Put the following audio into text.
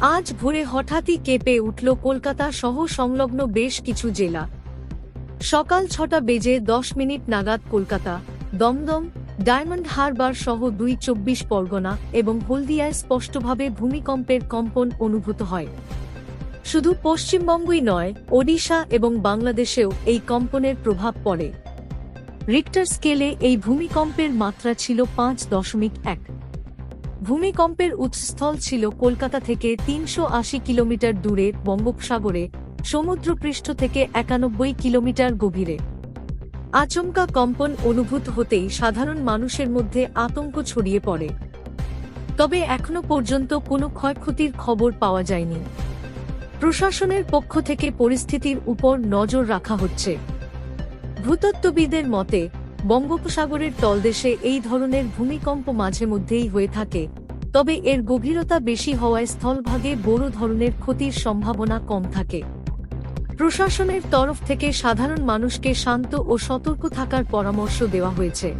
আজ ভোরে হঠাৎই কেঁপে উঠল কলকাতা সহ সংলগ্ন বেশ কিছু জেলা। সকাল ছটা বেজে দশ মিনিট নাগাদ কলকাতা, দমদম, ডায়মন্ড হারবার সহ দুই চব্বিশ পরগনা এবং হলদিয়ায় স্পষ্টভাবে ভূমিকম্পের কম্পন অনুভূত হয়। শুধু পশ্চিমবঙ্গই নয়, ওডিশা এবং বাংলাদেশেও এই কম্পনের প্রভাব পড়ে। রিক্টার স্কেলে এই ভূমিকম্পের মাত্রা ছিল পাঁচ দশমিক এক। ভূমিকম্পের উৎসস্থল ছিল কলকাতা থেকে তিনশো আশি কিলোমিটার দূরে বঙ্গোপসাগরে, সমুদ্রপৃষ্ঠ থেকে একানব্বই কিলোমিটার গভীরে। আচমকা কম্পন অনুভূত হতেই সাধারণ মানুষের মধ্যে আতঙ্ক ছড়িয়ে পড়ে। তবে এখনও পর্যন্ত কোনো ক্ষয়ক্ষতির খবর পাওয়া যায়নি। প্রশাসনের পক্ষ থেকে পরিস্থিতির উপর নজর রাখা হচ্ছে। ভূতত্ত্ববিদের মতে বঙ্গোপসাগরের তলদেশে এই ধরনের ভূমিকম্প মাঝে মধ্যেই হয়ে থাকে, তবে এর গভীরতা বেশি হওয়ায় স্থলভাগে বড় ধরনের ক্ষতির সম্ভাবনা কম থাকে। প্রশাসনের তরফ থেকে সাধারণ মানুষকে শান্ত ও সতর্ক থাকার পরামর্শ দেওয়া হয়েছে।